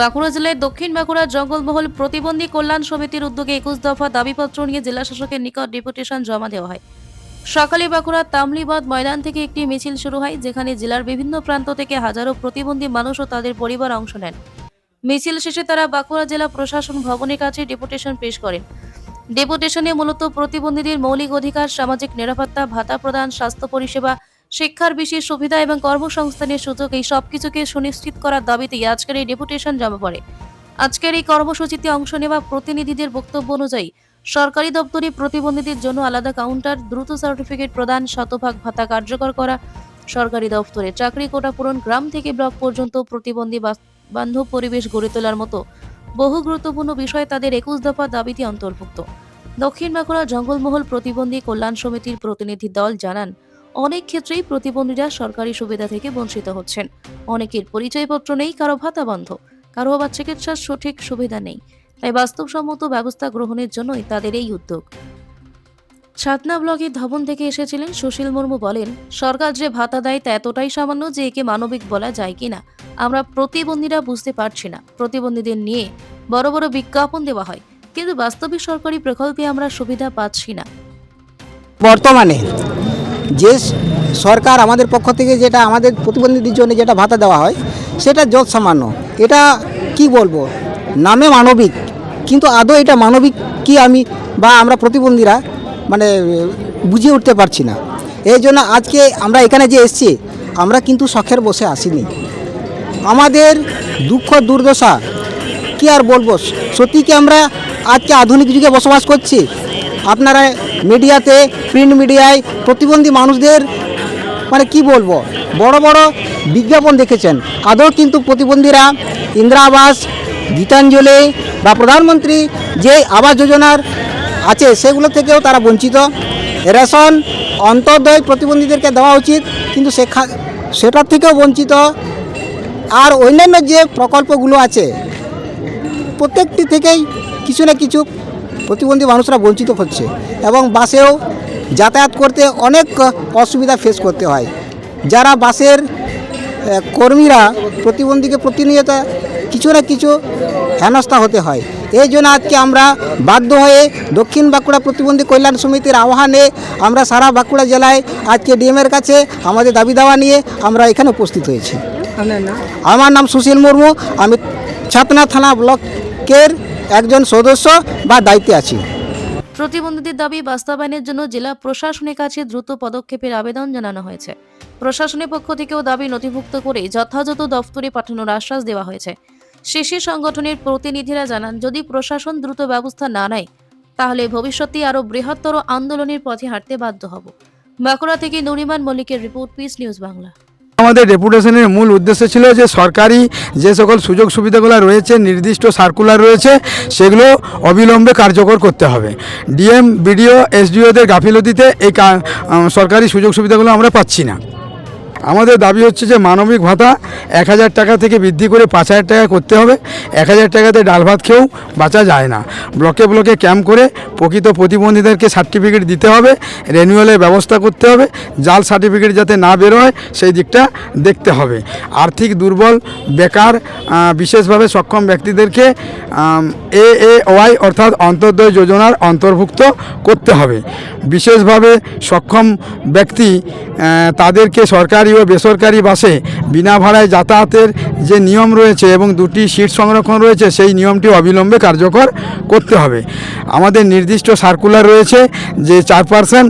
বাঁকুড়া জেলায় দক্ষিণ বাঁকুড়া জঙ্গলমহল প্রতিবন্ধী কল্যাণ সমিতির উদ্যোগে একুশ দফা দাবিপত্র নিয়ে জেলা শাসকের নিকট ডেপুটেশন জমা দেওয়া হয়। সকালে বাঁকুড়া তামলিবাদ ময়দান থেকে একটি মিছিল শুরু হয়, যেখানে জেলার বিভিন্ন প্রান্ত থেকে হাজারো প্রতিবন্ধী মানুষ ও তাদের পরিবার অংশ নেন। মিছিল শেষে তারা বাঁকুড়া জেলা প্রশাসন ভবনের কাছে ডেপুটেশন পেশ করেন। ডেপুটেশনে মূলত প্রতিবন্ধীদের মৌলিক অধিকার, সামাজিক নিরাপত্তা, ভাতা প্রদান, স্বাস্থ্য পরিষেবা শিক্ষার বিশেষ সুবিধা এবং কর্মসংস্থানের সুযোগ, এই সব কিছুকে সুনিশ্চিত করার দাবিতে আজকের এই ডেপুটেশন জমা পড়ে। আজকের এই কর্মসূচিতে অংশ নেওয়া প্রতিনিধিদের বক্তব্য অনুযায়ী, সরকারি দপ্তরে প্রতিবন্ধীদের জন্য আলাদা কাউন্টার, দ্রুত সার্টিফিকেট প্রদান, শতভাগ ভাতা কার্যকর করা, সরকারি দপ্তরে চাকরি কোটা পূরণ, গ্রাম থেকে ব্লক পর্যন্ত প্রতিবন্ধী বান্ধব পরিবেশ গড়ে তোলার মতো বহু গুরুত্বপূর্ণ বিষয় তাদের একুশ দফা দাবিতে অন্তর্ভুক্ত। দক্ষিণ বাঁকুড়া জঙ্গলমহল প্রতিবন্ধী কল্যাণ সমিতির প্রতিনিধি দল জানান অনেক ক্ষেত্রেই প্রতিবন্ধীরা সরকারি সুবিধা থেকে বঞ্চিত হচ্ছেন। অনেকের পরিচয়পত্র নেই, কারও ভাতা বন্ধ, কারও আবার চিকিৎসার সঠিক সুবিধা নেই। তাই বাস্তবসম্মত ব্যবস্থা গ্রহণের জন্যই তাদের এই উদ্যোগ। ছাতনা ব্লকের ধবন থেকে এসেছিলেন সুশীল মুর্মু বলেন, সরকার যে ভাতা দেয় তা এতটাই সামান্য যে একে মানবিক বলা যায় কিনা। আমরা প্রতিবন্ধীরা বুঝতে পারছি না। প্রতিবন্ধীদের নিয়ে বড় বড় বিজ্ঞাপন দেওয়া হয়, কিন্তু বাস্তবিক সরকারি প্রকল্পে আমরা সুবিধা পাচ্ছি না। বর্তমানে যে সরকার আমাদের পক্ষ থেকে যেটা আমাদের প্রতিবন্ধীদের জন্য যেটা ভাতা দেওয়া হয় সেটা যত সামান্য। এটা কি বলব? নামে মানবিক কিন্তু আদৌ এটা মানবিক কি আমি বা আমরা প্রতিবন্ধীরা মানে এ, বুঝিয়ে উঠতে পারছি না। এই জন্য আজকে আমরা এখানে যে এসছি আমরা কিন্তু শখের বসে আসিনি। আমাদের দুঃখ দুর্দশা কি আর বলব? সত্যি কি আমরা আজকে আধুনিক যুগে বসবাস করছি? আপনারা মিডিয়াতে প্রিন্ট মিডিয়ায় প্রতিবন্ধী মানুষদের মানে কি বলব, বড় বড় বিজ্ঞাপন দেখেছেন। আদৌ কিন্তু প্রতিবন্ধীরা ইন্দিরা আবাস, গীতাঞ্জলি বা প্রধানমন্ত্রী যে আবাস যোজনার আছে সেগুলো থেকেও তারা বঞ্চিত। রেশন, অন্তর্দয় প্রতিবন্ধীদেরকে দেওয়া উচিত, কিন্তু সেখা, সেটার থেকেও বঞ্চিত। আর অন্যান্য যে প্রকল্পগুলো আছে, প্রত্যেকটি থেকেই কিছু না কিছু প্রতিবন্ধী মানুষরা বঞ্চিত হচ্ছে এবং বাসেও যাতায়াত করতে অনেক অসুবিধা ফেস করতে হয়। যারা বাসের কর্মীরা প্রতিবন্ধীকে প্রতিনিয়ত কিছু না কিছু হেনস্থা হতে হয়। এই জন্য আজকে আমরা বাধ্য হয়ে দক্ষিণ বাঁকুড়া প্রতিবন্ধী কল্যাণ সমিতির আহ্বানে আমরা সারা বাঁকুড়া জেলায় আজকে ডিএমের কাছে আমাদের দাবি দাওয়া নিয়ে আমরা এখানে উপস্থিত হয়েছি। আমার নাম সুশীল মুর্মু আমি ছাতনা থানা ব্লকের একজন সদস্য বা দায়িত্বে আছি। প্রতিবন্ধীদের দাবি বাস্তবায়নের জন্য জেলা প্রশাসনের কাছে দ্রুত পদক্ষেপের আবেদন জানানো হয়েছে। প্রশাসনের পক্ষ থেকেও দাবি নথিভুক্ত করে যথাযথ দফতরে পাঠানোর আশ্বাস দেওয়া হয়েছে। শেষে সংগঠনের প্রতিনিধিরা জানান, যদি প্রশাসন দ্রুত ব্যবস্থা না নেয়, তাহলে ভবিষ্যতে আরও বৃহত্তর আন্দোলনের পথে হাঁটতে বাধ্য হব। বাঁকুড়া থেকে নুরিমান মল্লিকের রিপোর্ট, পিস নিউজ বাংলা। আমাদের ডেপুটেশনের মূল উদ্দেশ্য ছিল যে সরকারি যে সকল সুযোগ সুবিধাগুলো রয়েছে, নির্দিষ্ট সার্কুলার রয়েছে, সেগুলো অবিলম্বে কার্যকর করতে হবে। ডিএম বিডিও এসডিওদের গাফিলতিতে এই সরকারি সুযোগ সুবিধাগুলো আমরা পাচ্ছি না। আমাদের দাবি হচ্ছে যে মানবিক ভাতা এক হাজার টাকা থেকে বৃদ্ধি করে পাঁচ হাজার টাকা করতে হবে। এক হাজার টাকাতে ডাল ভাত খেয়েও বাঁচা যায় না। ব্লকে ব্লকে ক্যাম্প করে প্রকৃত প্রতিবন্ধীদেরকে সার্টিফিকেট দিতে হবে রেনুয়ালের ব্যবস্থা করতে হবে, জাল সার্টিফিকেট যাতে না বেরোয় সেই দিকটা দেখতে হবে। আর্থিক দুর্বল, বেকার বিশেষভাবে সক্ষম ব্যক্তিদেরকে এ এ ওয়াই অর্থাৎ অন্তর্দয় যোজনার অন্তর্ভুক্ত করতে হবে। বিশেষভাবে সক্ষম ব্যক্তি তাদেরকে সরকারি ও বেসরকারি বাসে বিনা ভাড়ায় যাতায়াতের যে নিয়ম রয়েছে এবং দুটি সিট সংরক্ষণ রয়েছে, সেই নিয়মটি অবিলম্বে কার্যকর করতে হবে। আমাদের নির্দিষ্ট সার্কুলার রয়েছে যে চার পার্সেন্ট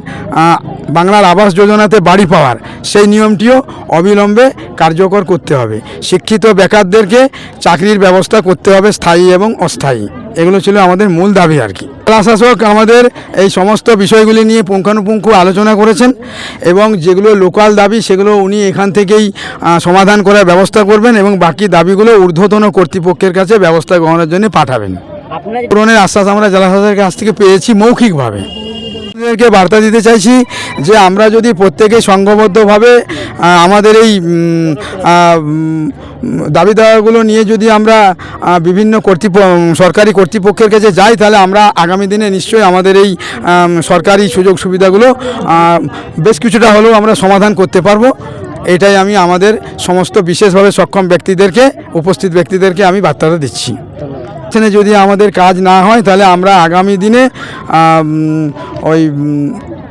বাংলার আবাস যোজনাতে বাড়ি পাওয়ার, সেই নিয়মটিও অবিলম্বে কার্যকর করতে হবে। শিক্ষিত বেকারদেরকে চাকরির ব্যবস্থা করতে হবে স্থায়ী এবং অস্থায়ী। এগুলো ছিল আমাদের মূল দাবি আর কি। প্রশাসক আমাদের এই সমস্ত বিষয়গুলি নিয়ে পুঙ্খানুপুঙ্খ আলোচনা করেছেন এবং যেগুলো লোকাল দাবি সেগুলো উনি এখান থেকেই সমাধান করার ব্যবস্থা করবেন এবং বাকি দাবিগুলো ঊর্ধ্বতন কর্তৃপক্ষের কাছে ব্যবস্থা গ্রহণের জন্য পাঠাবেন। পূরণের আশ্বাস আমরা জেলা শাসকের কাছ থেকে পেয়েছি মৌখিকভাবে। আপনাদেরকে বার্তা দিতে চাইছি যে আমরা যদি প্রত্যেকে সংঘবদ্ধভাবে আমাদের এই দাবি দাওয়াগুলো নিয়ে যদি আমরা বিভিন্ন কর্তৃপ সরকারি কর্তৃপক্ষের কাছে যাই তাহলে আমরা আগামী দিনে নিশ্চয়ই আমাদের এই সরকারি সুযোগ সুবিধাগুলো বেশ কিছুটা হলেও আমরা সমাধান করতে পারব। এটাই আমি আমাদের সমস্ত বিশেষভাবে সক্ষম ব্যক্তিদেরকে উপস্থিত ব্যক্তিদেরকে আমি বার্তাটা দিচ্ছি। এখানে যদি আমাদের কাজ না হয় তাহলে আমরা আগামী দিনে ওই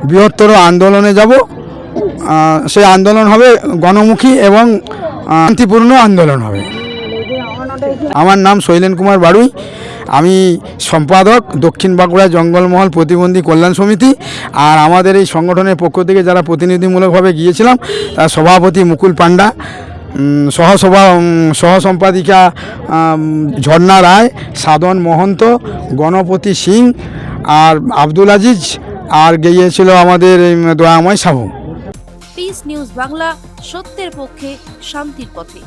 বৃহত্তর আন্দোলনে যাব। সেই আন্দোলন হবে গণমুখী এবং শান্তিপূর্ণ আন্দোলন হবে। আমার নাম শৈলেন কুমার বাড়ুই। আমি সম্পাদক দক্ষিণ বাঁকুড়া জঙ্গলমহল প্রতিবন্ধী কল্যাণ সমিতি। আর আমাদের এই সংগঠনের পক্ষ থেকে যারা প্রতিনিধিমূলকভাবে গিয়েছিলাম তার সভাপতি মুকুল পান্ডা উম, সহসভা সহসম্পাদিকা ঝর্ণা রায় সাধন মহন্ত গণপতি সিং আর আব্দুল আজিজ, আর গিয়েছিল আমাদের দয়াময় সাহু। পিস নিউজ বাংলা, সত্যের পক্ষে, শান্তির পথে।